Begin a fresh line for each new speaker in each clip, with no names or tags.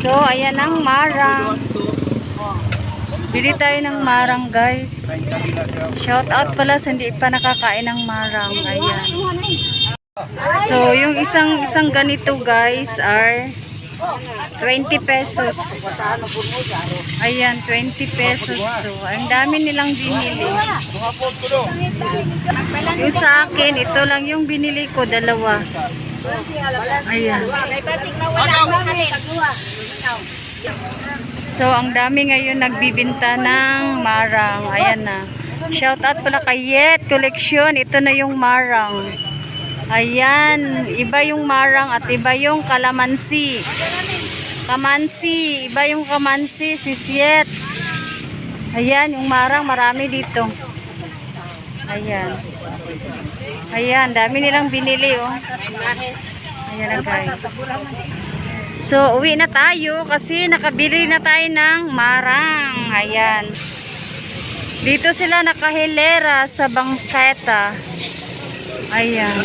So, ayan ang marang. Bili tayo ng marang, guys. Shout out pala sa hindi pa nakakain ng marang. Ayan. So, yung isang isang ganito, guys, are 20 pesos. Ayan, 20 pesos to. Ang dami nilang binili. Yung sa akin, ito lang yung binili ko, dalawa. Ayan. So, ang dami ngayon nagbibinta ng marang. Ayan na. Shout out pala kay Yet Collection. Ito na yung marang. Ayan. Iba yung marang at iba yung kalamansi. Kamansi. Iba yung kamansi. Si Yet. Ayan, yung marang marami dito. Ayan. Ayan, dami nilang binili oh. Ayan na guys. So, uwi na tayo kasi nakabili na tayo ng marang. Ayan. Dito sila nakahilera sa bangketa. Ayan.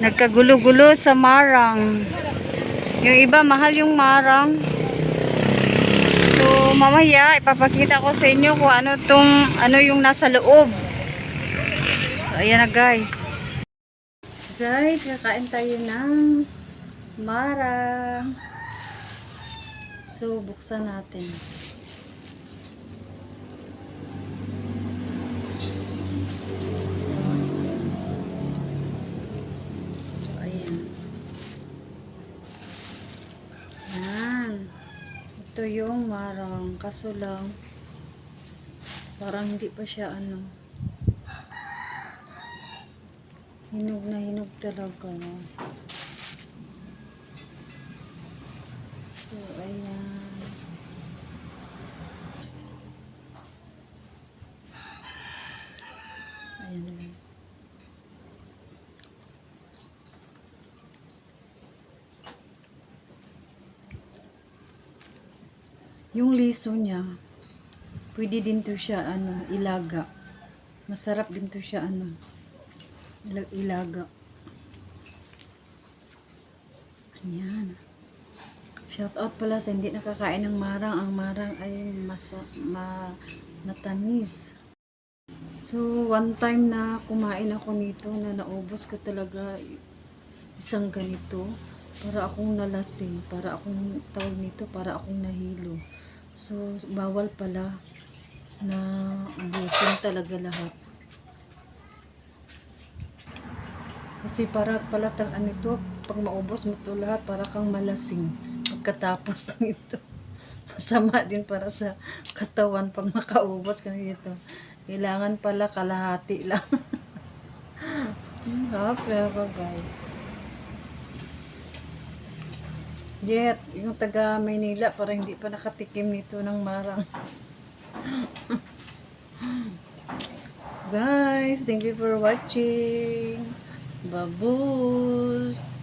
Nagkagulo-gulo sa marang. Yung iba, mahal yung marang. So, mamaya, ipapakita ko sa inyo kung ano tong, ano yung nasa loob. So, ayan na guys. Guys, kakain tayo ng marang. So, buksan natin. Ito yung marang. Kaso lang, parang hindi pa siya ano. Hinog na hinog talaga. So, ayan. Ayan guys. Yung liso niya, pwede din to siya, ano, ilaga. Masarap din to siya, ano, ila- ilaga. Ayan. Shout out pala sa hindi nakakain ng marang. Ang marang ay masa, ma, matamis. So, one time na kumain ako nito na naubos ko talaga isang ganito para akong nalasing, para akong tawag nito, para akong nahilo. So, bawal pala na ubusin talaga lahat. Kasi para pala tang ano ito, pag maubos mo ito lahat, para kang malasing pagkatapos nito. Masama din para sa katawan pag makaubos ka nito. Kailangan pala kalahati lang. Happy ako guys. Yet, yung taga Maynila parang hindi pa nakatikim nito ng marang. Guys, thank you for watching. Babus!